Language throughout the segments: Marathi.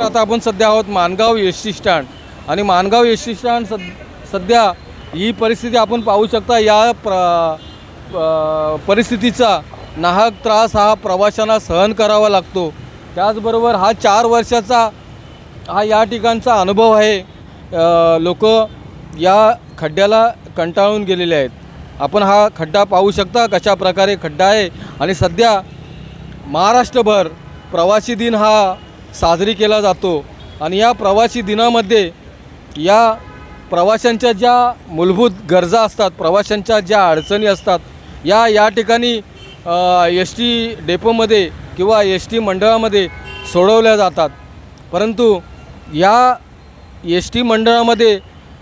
तर आता आपण सध्या आहोत मानगाव एस टी स्टँड. आणि मानगाव एस टी स्टँड सद सध्या ही परिस्थिती आपण पाहू शकता या प्र परिस्थितीचा नाहक त्रास हा प्रवाशांना सहन करावा लागतो. त्याचबरोबर हा चार वर्षाचा हा या ठिकाणचा अनुभव आहे. लोक या खड्ड्याला कंटाळून गेलेले आहेत. आपण हा खड्डा पाहू शकता कशा प्रकारे खड्डा आहे. आणि सध्या महाराष्ट्रभर प्रवासी दिन हा साजरी केला जातो. आणि या प्रवासी दिनामध्ये या प्रवाशांच्या ज्या मूलभूत गरजा असतात प्रवाशांच्या ज्या अडचणी असतात या या ठिकाणी एस टी डेपोमध्ये किंवा एस टी मंडळामध्ये सोडवल्या जातात. परंतु या एस टी मंडळामध्ये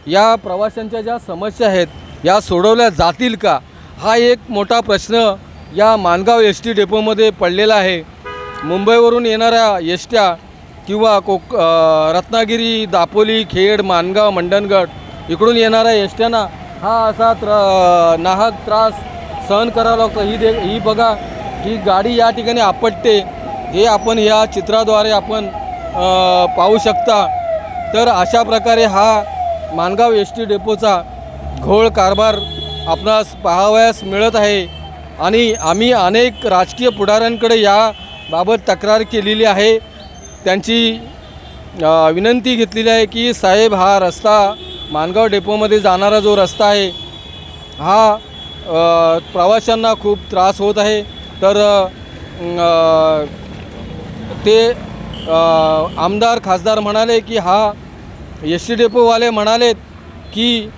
या प्रवाशांच्या ज्या समस्या आहेत या सोडवल्या जातील का? हा एक मोठा प्रश्न या मानगाव एस टी डेपोमध्ये पडलेला आहे. मुंबईवरून येणाऱ्या येष्ट्या किंवा कोक रत्नागिरी दापोली खेड मानगाव मंडणगड इकडून येणाऱ्या येष्ट्यांना हा असा त्र नाहक त्रास सहन करावा लागतो. ही दे ही बघा ही गाडी या ठिकाणी आपटते. हे आपण या चित्राद्वारे आपण पाहू शकता. तर अशा प्रकारे हा मानगाव एस टी डेपोचा घोळ कारभार आपणास पाहावयास मिळत आहे. आणि आम्ही अनेक राजकीय पुढाऱ्यांकडे या बाबत तक्रार केलेली आहे. त्यांची विनंती घेतलेली आहे की साहेब हा रस्ता मानगाव डेपोमध्ये जाणारा जो रस्ता आहे हा प्रवाशांना खूप त्रास होत आहे. तर ते आमदार खासदार म्हणाले की हा एस टी डेपोवाले म्हणालेत की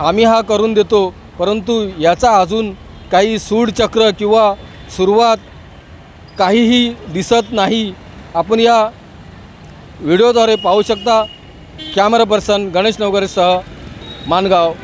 आम्ही हा करून देतो. परंतु याचा अजून काही सूडचक्र किंवा सुरुवात काहीही दिसत नाही. आपण या व्हिडिओद्वारे पाहू शकता कॅमेरा पर्सन गणेश नवगरेसह मानगाव.